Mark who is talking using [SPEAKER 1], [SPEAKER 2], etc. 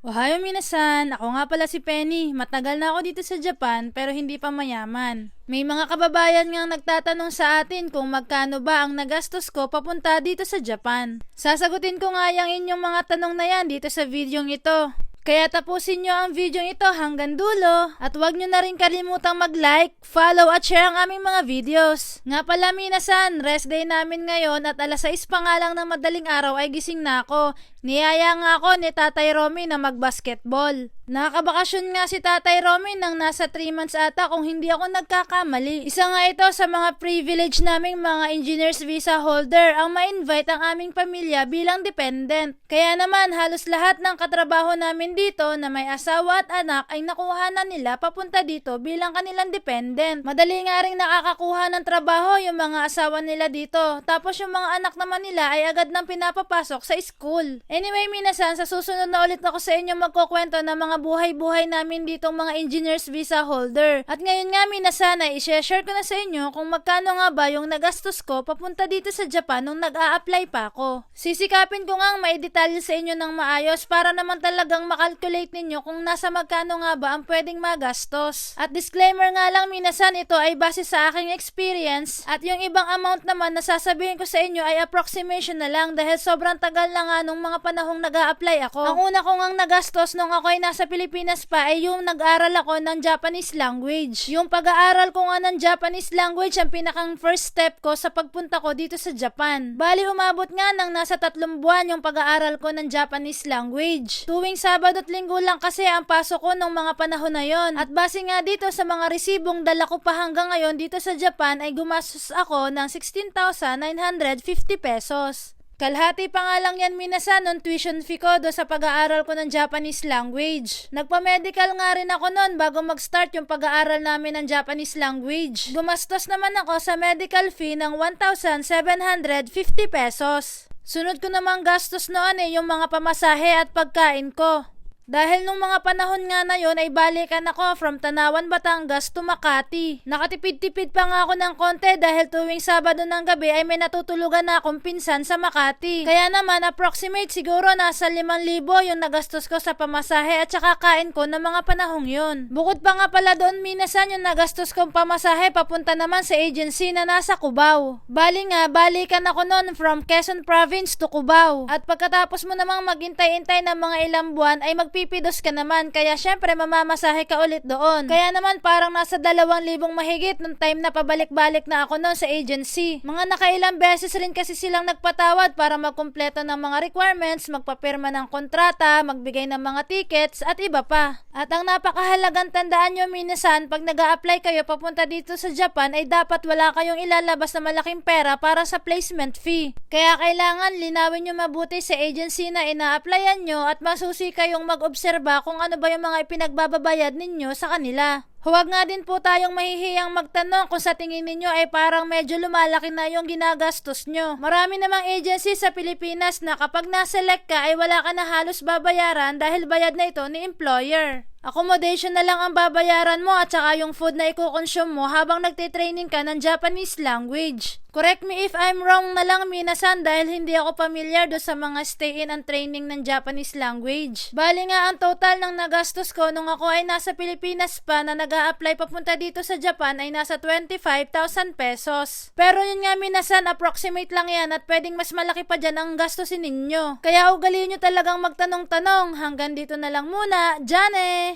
[SPEAKER 1] Ohayo minasan, ako nga pala si Penny. Matagal na ako dito sa Japan pero hindi pa mayaman. May mga kababayan nga nagtatanong sa atin kung magkano ba ang nagastos ko papunta dito sa Japan. Sasagutin ko nga yung inyong mga tanong na yan dito sa videong ito. Kaya tapusin nyo ang video ito hanggang dulo at huwag nyo na rin kalimutang mag-like, follow at share ang aming mga videos. Nga pala minasan, rest day namin ngayon at alas 6 pa nga lang ng madaling araw ay gising na ako. Niyaya nga ako ni Tatay Romy na mag-basketball. Nakakabakasyon nga si Tatay Romy nang nasa 3 months ata kung hindi ako nagkakamali. Isa nga ito sa mga privilege naming mga engineer's visa holder ang ma-invite ang aming pamilya bilang dependent. Kaya naman halos lahat ng katrabaho namin dito na may asawa at anak ay nakuha na nila papunta dito bilang kanilang dependent. Madali nga rin nakakakuha ng trabaho yung mga asawa nila dito. Tapos yung mga anak naman nila ay agad nang pinapapasok sa school. Anyway, minasan, sa susunod na ulit ako sa inyo magkukwento ng mga buhay-buhay namin ditong mga engineer's visa holder. At ngayon nga, minasan, ay i-share ko na sa inyo kung magkano nga ba yung nagastos ko papunta dito sa Japan nung nag-a-apply pa ako. Sisikapin ko nga maidetalye sa inyo ng maayos para naman talagang makalculate ninyo kung nasa magkano nga ba ang pwedeng magastos. At disclaimer nga lang, minasan, ito ay base sa aking experience at yung ibang amount naman na sasabihin ko sa inyo ay approximation na lang dahil sobrang tagal na nga nung mga panahong nag apply ako. Ang una ko ngang nagastos nung ako ay nasa Pilipinas pa ay yung nag-aral ako ng Japanese language. Yung pag-aaral ko nga ng Japanese language ang pinakang first step ko sa pagpunta ko dito sa Japan. Bali umabot nga ng nasa tatlong buwan yung pag-aaral ko ng Japanese language. Tuwing Sabado at Linggo lang kasi ang pasok ko nung mga panahon na yon. At base nga dito sa mga resibong dala ko pa hanggang ngayon dito sa Japan ay gumastos ako ng 16,950 pesos. Kalhati pa nga lang yan minasan ng tuition fee ko do sa pag-aaral ko ng Japanese language. Nagpa-medical nga rin ako noon bago mag-start yung pag-aaral namin ng Japanese language. Gumastos naman ako sa medical fee ng 1,750 pesos. Sunod ko namang gastos noon eh yung mga pamasahe at pagkain ko. Dahil nung mga panahon nga na yon ay balikan ako from Tanawan, Batangas to Makati. Nakatipid-tipid pa nga ako ng konti dahil tuwing Sabado ng gabi ay may natutulugan na akong pinsan sa Makati. Kaya naman approximate siguro nasa 5,000 yung nagastos ko sa pamasahe at saka kain ko ng mga panahong yon. Bukod pa nga pala doon minasan yung nagastos kong pamasahe papunta naman sa agency na nasa Cubao. Bali nga, balikan ako noon from Quezon Province to Cubao. At pagkatapos mo namang maghintay-intay ng mga ilang buwan ay magpipidos ka naman kaya syempre mamamasahe ka ulit doon. Kaya naman parang nasa dalawang libong mahigit nung time na pabalik-balik na ako noon sa agency. Mga nakailang beses rin kasi silang nagpatawad para magkumpleto ng mga requirements, magpapirma ng kontrata, magbigay ng mga tickets at iba pa. At ang napakahalagang tandaan nyo minasan pag nag apply kayo papunta dito sa Japan ay dapat wala kayong ilalabas na malaking pera para sa placement fee. Kaya kailangan linawin nyo mabuti sa agency na ina-applyan nyo at masusi kayong mag-obserba kung ano ba yung mga ipinagbababayad ninyo sa kanila. Huwag nga din po tayong mahihiyang magtanong kung sa tingin ninyo ay parang medyo lumalaki na yung ginagastos nyo. Marami namang agency sa Pilipinas na kapag naselect ka ay wala ka na halos babayaran dahil bayad na ito ni employer. Accommodation na lang ang babayaran mo at saka yung food na i-consume mo habang nagtitraining ka ng Japanese language. Correct me if I'm wrong na lang minasan dahil hindi ako familiar do sa mga stay-in and training ng Japanese language. Bali nga ang total ng nagastos ko nung ako ay nasa Pilipinas pa na nag apply papunta dito sa Japan ay nasa 25,000 pesos. Pero yun nga minasan, approximate lang yan at pwedeng mas malaki pa dyan ang gastusin ninyo. Kaya ugaliin nyo talagang magtanong-tanong. Hanggang dito na lang muna. Jane!